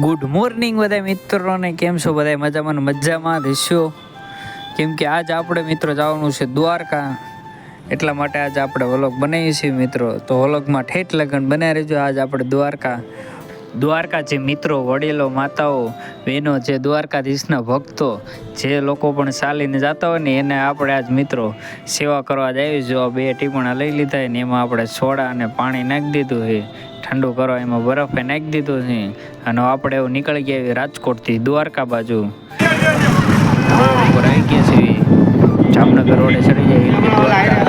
Good morning બધા મિત્રોને, કેમ છો બધા મજામાં મજામાં? રહેશો કેમ કે આજ આપણે મિત્રો જવાનું છે દ્વારકા. એટલા માટે આજ આપણે વ્લોગ બનાવીએ છીએ મિત્રો. તો વ્લોગમાં ઠેઠ લગ્ન બનાવી રહેજો. આજ આપણે દ્વારકા. દ્વારકા જે મિત્રો, વડીલો, માતાઓ, બહેનો જે દ્વારકાધીશના ભક્તો જે લોકો પણ ચાલીને જતા હોય ને, એને આપણે આજ મિત્રો સેવા કરવા જો આ બે ટીપણા લઈ લીધા ને, એમાં આપણે સોડા અને પાણી નાખી દીધું છે ઠંડુ કરવા એમાં બરફે નાખી દીધું છે. અને આપણે એવું નીકળી ગયા રાજકોટથી દ્વારકા બાજુ. ગયા જામનગર રોડે ચડી જાય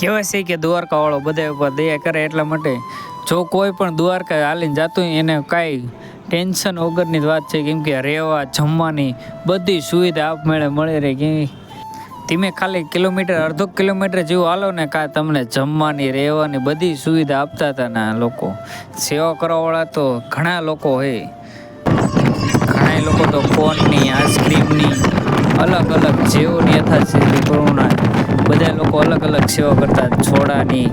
કહેવાય છે કે દ્વારકાવાળો બધા ઉપર દયા કરે એટલા માટે જો કોઈ પણ દ્વારકા હાલીને જતું હોય એને કાંઈ ટેન્શન વગરની જ વાત છે. કેમ કે રહેવા, જમવાની બધી સુવિધા આપમેળે મળી રહે. કે તમે ખાલી કિલોમીટર, અડધો કિલોમીટર જેવું હાલો ને કાં તમને જમવાની, રહેવાની બધી સુવિધા આપતા હતા ને લોકો. સેવા કરવાવાળા તો ઘણા લોકો હોય ઘણા લોકો તો ફોનની, આઈસ્ક્રીમની અલગ અલગ જેઓની યથાશક્તિ કોરોના બધા લોકો અલગ અલગ સેવા કરતા છોડાની,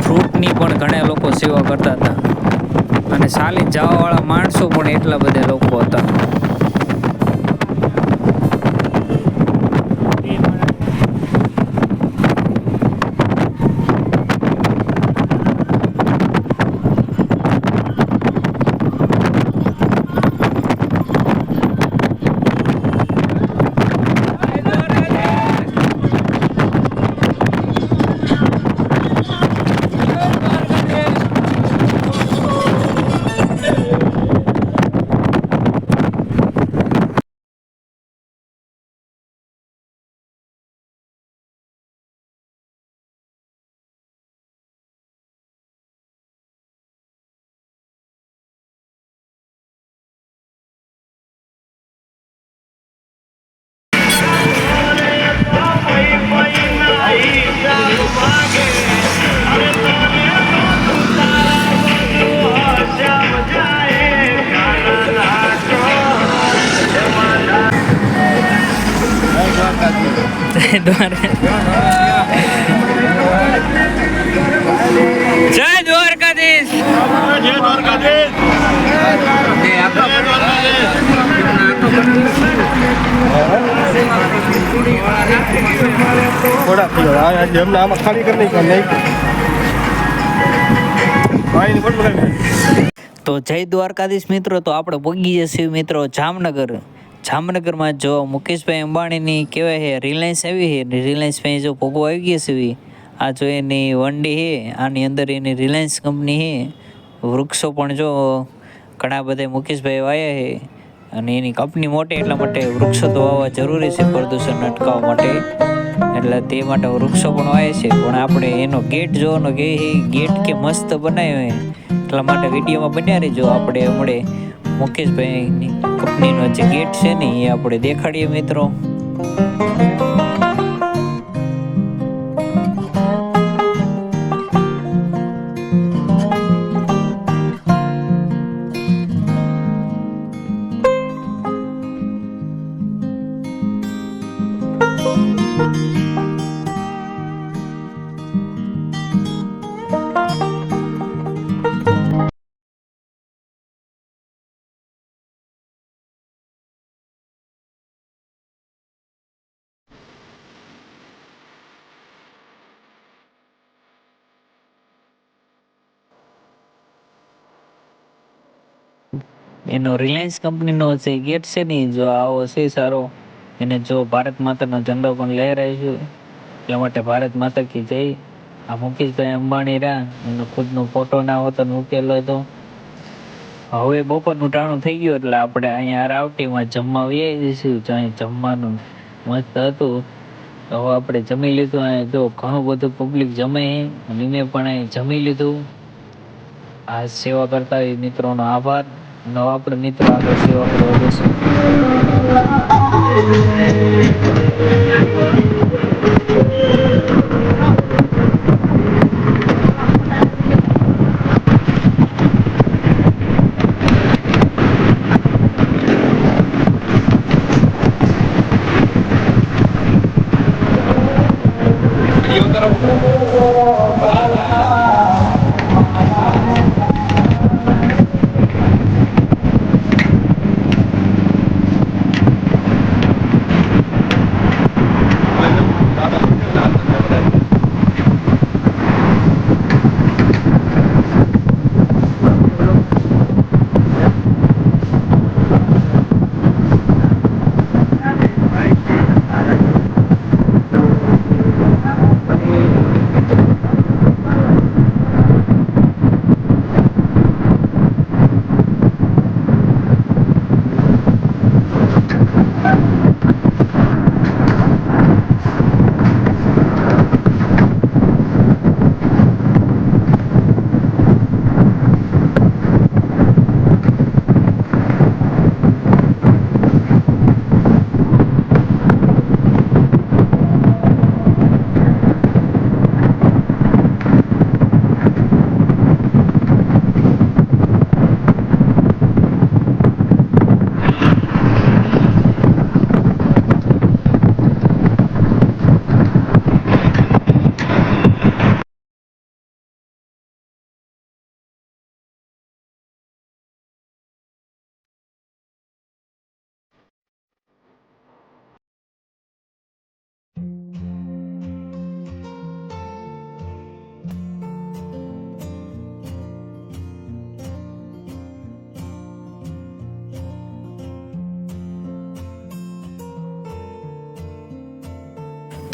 ફ્રૂટની પણ ઘણા લોકો સેવા કરતા હતા. અને ચાલી જવાવાળા માણસો પણ એટલા બધા લોકો હતા. જય દ્વારકાધીશ. જય દ્વારકાધીશ. આમાં ખાલી કરી નહીં તો જય દ્વારકાધીશ મિત્રો તો આપણે પગી જશે મિત્રો જામનગર. જામનગરમાં જો મુકેશભાઈ અંબાણીની કહેવાય છે રિલાયન્સ આવી છે રિલાયન્સ ભાઈ જો ભોગો આવી ગયા છે, આ જો એની વંડી છે, આની અંદર એની રિલાયન્સ કંપની છે, વૃક્ષો પણ જો ઘણા બધા મુકેશભાઈ વાયા છે, અને એની કંપની મોટી એટલા માટે વૃક્ષો તો વાવવા જરૂરી છે, પ્રદૂષણ અટકાવવા માટે. એટલે તે માટે વૃક્ષો પણ વાય છે, પણ આપણે એનો ગેટ જોવાનો કે ગેટ કે મસ્ત બનાવ્યો એટલા માટે વિડીયોમાં બન્યા રહેજો, આપણે હમણે મુકેશભાઈની કંપનીનો જે ગેટ છે ને એ આપણે દેખાડીએ મિત્રો. એનો રિલાયન્સ કંપનીનો જે ગેટ છે ને, જો આવો છે સારો, એને જો ભારત માતાનો ઝંડો પણ લહેરાય છે, એટલા માટે ભારત માતા કી જય. આ મુકેશભાઈ અંબાણી રહ્યા, એનો ખુદનો ફોટો ના હોતો મૂકેલો હતો. હવે બપોરનું ટાણું થઈ ગયું એટલે આપણે અહીંયા રાવટીમાં જમવા વ્યાઈ જઈશું અહીં જમવાનું મસ્ત હતું. હવે આપણે જમી લીધું, અહીંયા જો ઘણું બધું પબ્લિક જમે અને મેં પણ અહીં જમી લીધું. આ સેવા કરતા મિત્રોનો આભાર. અને હવે આપણે મિત્રો આગળ સેવા કરવા જઈશું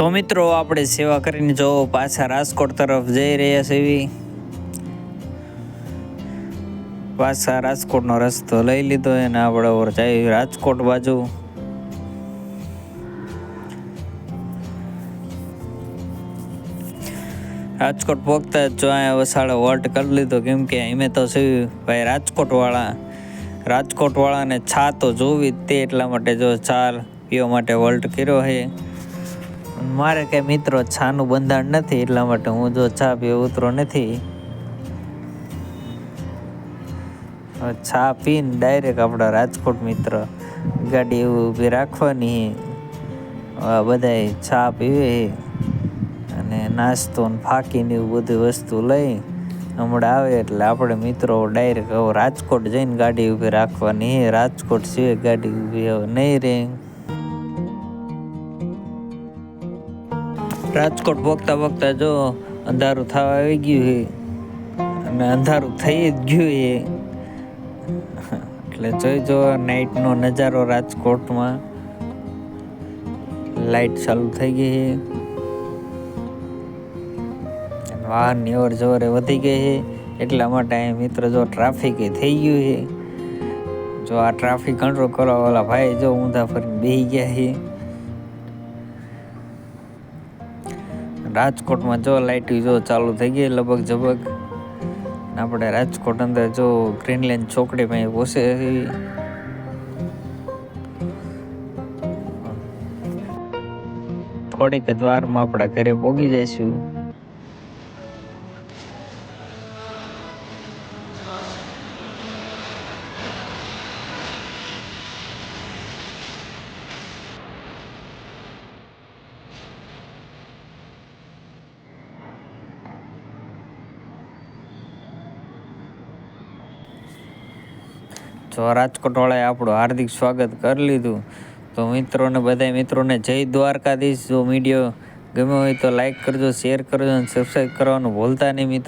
તો મિત્રો, આપણે સેવા કરીને જો પાછા રાજકોટ તરફ જઈ રહ્યા છે એવી. પાછા રાજકોટનો રસ્તો લઈ લીધો અને આપણે જઈ રાજકોટ બાજુ. રાજકોટ પહોંચતા જ અહીંયા વસાડે વોલ્ટ કરી લીધો, કેમ કે અમે તો શું ભાઈ રાજકોટ વાળા રાજકોટ વાળાને છા તો જોવી તે એટલા માટે જો ચાલ પીવા માટે વોલ્ટ કર્યો છે. મારે કંઈ મિત્રો છાનું બંધાણ નથી, એટલા માટે હું જો ચા પીવો ઉતરો નથી. છા પીને ડાયરેક્ટ આપણા રાજકોટ મિત્ર ગાડી એવું ઊભી રાખવાની. બધાય ચા પીવે. અને નાસ્તો ને ફાકીને એવું બધી વસ્તુ લઈ હમણાં આવે એટલે આપણે મિત્રો ડાયરેક્ટ રાજકોટ જઈને ગાડી ઊભી રાખવાની. રાજકોટ સિવાય ગાડી ઊભી નહીં રહે. રાજકોટ પોગતા પોગતા જો અંધારું થવા આવી ગયું છે. અને અંધારું થઈ જ ગયું છે. એટલે જોઈ જો નાઇટનો નજારો રાજકોટમાં. લાઈટ ચાલુ થઈ ગઈ છે. વાહનની ઓર જોરે વધી ગઈ છે. એટલા માટે મિત્ર જો ટ્રાફિક થઈ ગયું છે. જો આ ટ્રાફિક કંટ્રોલ કરવા વાળા ભાઈ જો ઊંધા ફરીને બેસી ગયા છે. રાજકોટમાં જો લાઇટ જો ચાલુ થઈ ગઈ લગભગ જબક આપણે રાજકોટ અંદર જો ગ્રીનલેન્ડ ચોકડી પાસે પહોંચે થોડીક જ વારમાં આપણા ઘરે પોગી જઈશું. જો રાજકોટવાળાએ આપણું હાર્દિક સ્વાગત કરી લીધું. તો મિત્રોને બધા મિત્રોને જય દ્વારકાધીશ. જો વીડિયો ગમ્યો હોય તો લાઈક કરજો, શેર કરજો અને સબસ્ક્રાઈબ કરવાનું ભૂલતા નહીં મિત્રો.